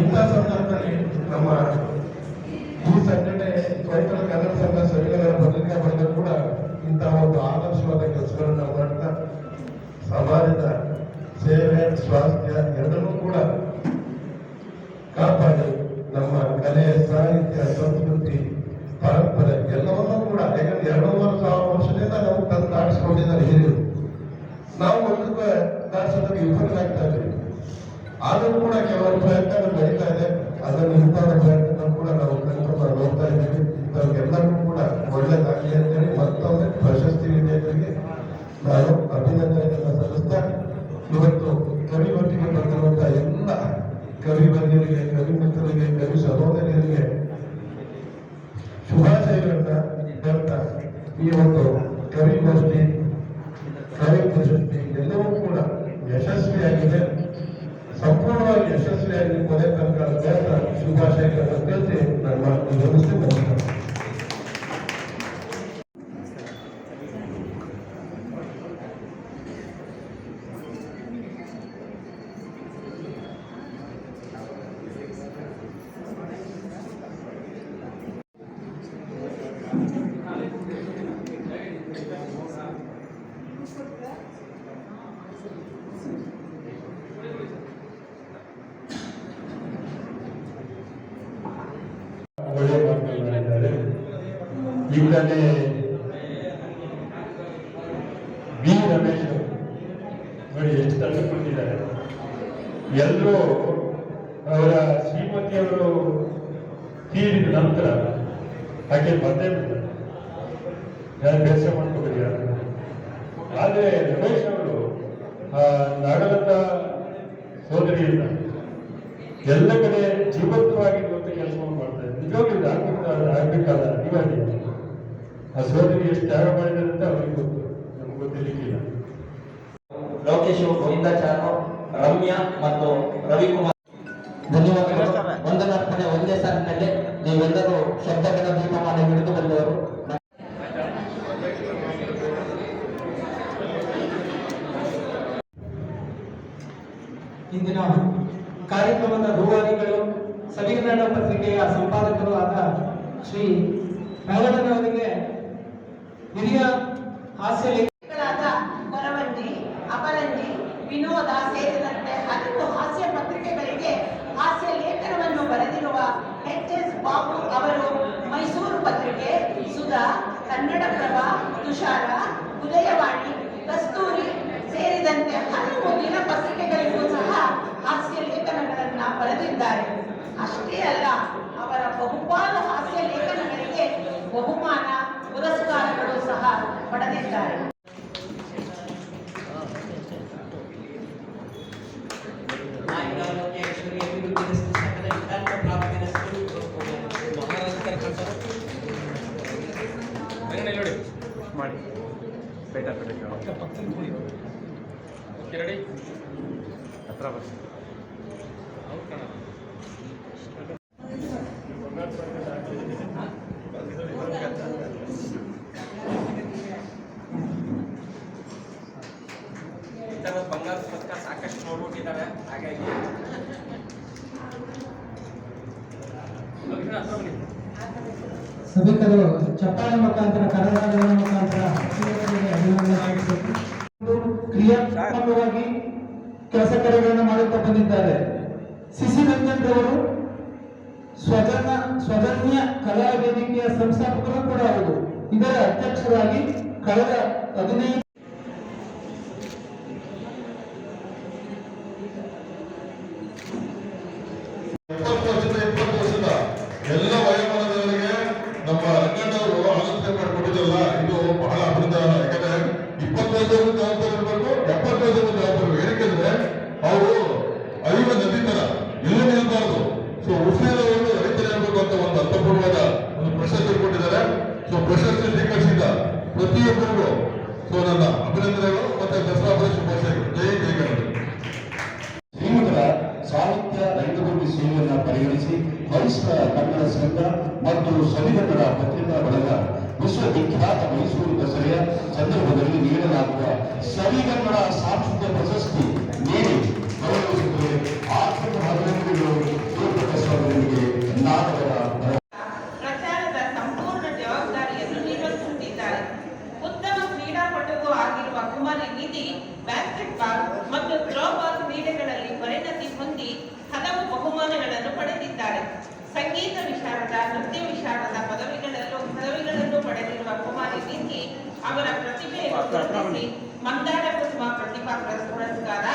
ಇಂಥ ಸಂದರ್ಭದಲ್ಲಿ ನಮ್ಮ ಈ ಸಂಘಟನೆ ರೈತರ ಕನ್ನಡ ಸಂಘ ಸಭೆಗಳ ಭದ್ರತಾ ಬಂದರೂ ಕೂಡ ಇಂತಹ ಒಂದು ಆದರ್ಶವಾದ ಕೆಲಸಗಳನ್ನು ಮಾಡ್ತಾ ಸಮಾಜದ ಸೇವೆ, ಸ್ವಾಸ್ಥ್ಯ ಎರಡನ್ನೂ ಕೂಡ ಕಾಪಾಡಿ ನಮ್ಮ ಕಲೆ, ಸಾಹಿತ್ಯ, ಸಂಸ್ಕೃತಿ, ಪರಂಪರೆ ಎಲ್ಲವನ್ನೂ ಕೂಡ, ಯಾಕಂದ್ರೆ ಎರಡೂವರೆ ಸಾವಿರ ವರ್ಷದಿಂದ ನಾವು ತಂದು ತಾಡಿಸ್ಕೊಂಡಿದ್ದಾರೆ ಹಿರಿಯರು. ನಾವು ಒಂದು ತಾಡಿಸೋದಕ್ಕೆ ವಿಫಲರಾಗ್ತಾ ಇದ್ದೀವಿ. ಆದರೂ ಕೂಡ ಕೆಲವು ಪ್ರಯತ್ನಗಳು ನಡೀತಾ ಇದೆ. ಅದನ್ನು ಇಂತಹ ಪ್ರಯತ್ನ ಕೂಡ ನಾವು ಕಂಡು ನೋಡ್ತಾ ಇದ್ದೀವಿ. ಇಂಥವ್ರಿಗೆಲ್ಲರಿಗೂ ಕೂಡ ಒಳ್ಳೇದಾಗಲಿ ಅಂತೇಳಿ ಮತ್ತೊಮ್ಮೆ ಪ್ರಶಸ್ತಿ ವಿಜೇತರಿಗೆ ನಾನು ಅಭಿನಂದನೆಯನ್ನು ಸಲ್ಲಿಸ್ತಾ ಇವತ್ತು ಕವಿ ಒಟ್ಟಿಗೆ ಬಂದಿರುವಂತಹ ಎಲ್ಲ ಕವಿ ಬಂದಿರಿಗೆ, ಕವಿ ಮಿತ್ರರಿಗೆ, ಕವಿ ಸಹೋದರಿಯರಿಗೆ ಶುಭಾಶಯಗಳನ್ನ ಹೇಳ್ತಾ ಈ ಒಂದು ಸಂಪೂರ್ಣವಾಗಿ ಯಶಸ್ವಿಯಾಗಿ ಕೊನೆ ತನಕ ಬೇಡ ಶುಭಾಶಯಗಳನ್ನು ತಿಳಿಸಿ ನನ್ನ ಮಾತು ಮುಗಿಸ್ತೀನಿ ನಮಸ್ಕಾರ ಒಳ್ಳೆ ಮಾತುಗಳನ್ನಾಡಿದ್ದಾರೆ ಈಗಲೇ ಬಿ ರಮೇಶ್ ನೋಡಿ ಎಷ್ಟು ತಳ್ಳಿಕೊಂಡಿದ್ದಾರೆ ಎಲ್ಲರೂ ಅವರ ಶ್ರೀಮತಿಯವರು ತೀರಿದ ನಂತರ ಆಕೆ ಬಿಟ್ಟರು ಯಾರು ಬೇಸರ ಮಾಡ್ಕೊಂಡಿದ್ದಾರೆ ಆದರೆ ರಮೇಶ್ ಅವರು, ಆ, ನಾಗಲತ ಸೋದರಿಯಿಂದ ಎಲ್ಲ ಕಡೆ ಜೀವಂತವಾಗಿ ಇವತ್ತು ಕೆಲಸವನ್ನು ಮಾಡ್ತಾ ನಿಜವಾಗ್ಲೂ ಇದು ಆಗ್ಬೇಕಾದ ಆಗ್ಬೇಕಾದ ಅನಿವಾರ್ಯ. ಆ ಸೋದರಿ ಎಷ್ಟು ತ್ಯಾಗ ಮಾಡಿದ್ದಾರೆ ಅಂತ ಅವ್ರಿಗೆ ಗೊತ್ತು. ನಮ್ಗೆ ಗೊತ್ತಿರ್ಲಿಕ್ಕಿಲ್ಲ. ಲೋಕೇಶ್ ಗೋವಿಂದಾಚಾರ್ಯ ರಮ್ಯಾ ಮತ್ತು ರವಿಕುಮಾರ್. ಧನ್ಯವಾದಗಳು. ವಂದನಾರ್ಪಣೆ. ಒಂದೇ ಸಾಲಿನಲ್ಲಿ ನೀವೆಲ್ಲರೂ ಶಬ್ದಗಳ ದೀಪಮಾನ ಹಿಡಿದು ಬಂದವರು. ಇಂದಿನ ಕಾರ್ಯಕ್ರಮದ ರೂವಾರಿಗಳು ಸವಿಕನ್ನಡ ಪತ್ರಿಕೆಯ ಸಂಪಾದಕರು ಆದ ಶ್ರೀ ಅವರಿಗೆ ಹಿರಿಯ ಹಾಸ್ಯ ಲೇಖಕರಾದ ಕೊರವಂಜಿ ಅಪರಂಜಿ ವಿನೋದ ಸೇರಿದಂತೆ ಹಲವು ಹಾಸ್ಯ ಪತ್ರಿಕೆಗಳಿಗೆ ಹಾಸ್ಯ ಲೇಖನವನ್ನು ಬರೆದಿರುವ ಎಚ್ ಎಸ್ ಬಾಬು ಅವರು ಮೈಸೂರು ಪತ್ರಿಕೆ, ಸುಧಾ, ಕನ್ನಡಪ್ರಭ, ತುಷಾರ, ಉದಯವಾಣಿ, ಕಸ್ತೂರಿ ಸೇರಿದಂತೆ ಹಲವು ಪಡೆದಿದ್ದಾರೆ ಮಾಡಿ. ಬೇಟ ರೆಡಿ? ಹತ್ರ ಬರ್ಸಿ ಸಾಕಷ್ಟು ಹಾಗಾಗಿ ಸಭಿಕರು, ಚಪ್ಪಾಳೆ ಮುಖಾಂತರ ಕರಗಳ ಮುಖಾಂತರ ಕ್ರಿಯಾತ್ಮಕವಾಗಿ ಕೆಲಸ ಕಾರ್ಯಗಳನ್ನು ಮಾಡುತ್ತಾ ಬಂದಿದ್ದಾರೆ. ಸಿಸಿ ರಂಜನ್ ರವರು ಸ್ವಜನ, ಸ್ವಜನ್ಯ ಕಲಾ ವೇದಿಕೆಯ ಸಂಸ್ಥಾಪಕರು ಕೂಡ ಹೌದು. ಇದರ ಅಧ್ಯಕ್ಷರಾಗಿ ಕಳೆದ ಹದಿನೈದು ಎಪ್ಪತ್ತು ವರ್ಷದ ಏನಕ್ಕೆಂದ್ರೆ ಅವರು ಅರಿವ ನದಿ ತರ ಎಲ್ಲೂ ನಿಲ್ಬಾರ್ದು ಸೊ ಉಸಿರವರು ರೈತರಿರಬೇಕು ಅಂತ ಒಂದು ಅರ್ಥಪೂರ್ಣವಾದ ಒಂದು ಪ್ರಶಸ್ತಿ ಕೊಟ್ಟಿದ್ದಾರೆ. ಸೊ ಪ್ರಶಸ್ತಿ ಸ್ವೀಕರಿಸಿದ ಪ್ರತಿಯೊಬ್ಬರಿಗೂ ಸೊ ನನ್ನ ಅಭಿನಂದನೆಗಳು ಮತ್ತೆ ದಸರಾ ಶುಭಾಶಯಗಳು. ಜೈ ಜೈ ಕನ್ನಡ ಶ್ರೀಮಂತರ ಸಾಹಿತ್ಯ ರಂಗಭೂಮಿ ಸೇವೆಯನ್ನ ಪರಿಗಣಿಸಿ ಮೈಸೂರ ಕನ್ನಡ ಸಂಘ ಮತ್ತು ಸವಿಗನ್ನಡ ಪತ್ರಿಕಾ ಬಳಗ ವಿಶ್ವವಿಖ್ಯಾತ ಮೈಸೂರು ದಸರೆಯ ಸಂದರ್ಭದಲ್ಲಿ ನೀಡಲಾಗುವ ಸವಿಗನ್ನಡ ಸಾಂಸ್ಕೃತಿಕ ಪ್ರಶಸ್ತಿ ನೀಡಿ ಗೌರವಿಸುತ್ತೇವೆ ಆರ್ಥಿಕ ಅಭಿವೃದ್ಧಿಗಳು ಶಿವಪ್ರಕಾಶ್ ನಾಡವರ ಪ್ರಚಾರದ ಸಂಪೂರ್ಣ ಜವಾಬ್ದಾರಿಯನ್ನು ಉತ್ತಮ ಆಗಿರುವ ಮತ್ತು ಥ್ರೋಬಾಲ್ ಕ್ರೀಡೆಗಳಲ್ಲಿ ಪರಿಣತಿ ಹೊಂದಿ ಹಲವು ಬಹುಮಾನಗಳನ್ನು ಪಡೆದಿದ್ದಾರೆ. ಸಂಗೀತ ವಿಶಾರದ ನೃತ್ಯ ವಿಶಾರದ ಪದವಿಗಳಲ್ಲೂ ಪದವಿಗಳನ್ನು ಪಡೆದಿರುವ ಕುಮಾರಿ ನಿಧಿ ಅವರ ಪ್ರತಿಭೆಯನ್ನು ಗುರುತಿಸಿ ಮಂದಾರ ಕುಸುಮ ಪ್ರತಿಭಾ ಪುರಸ್ಕಾರ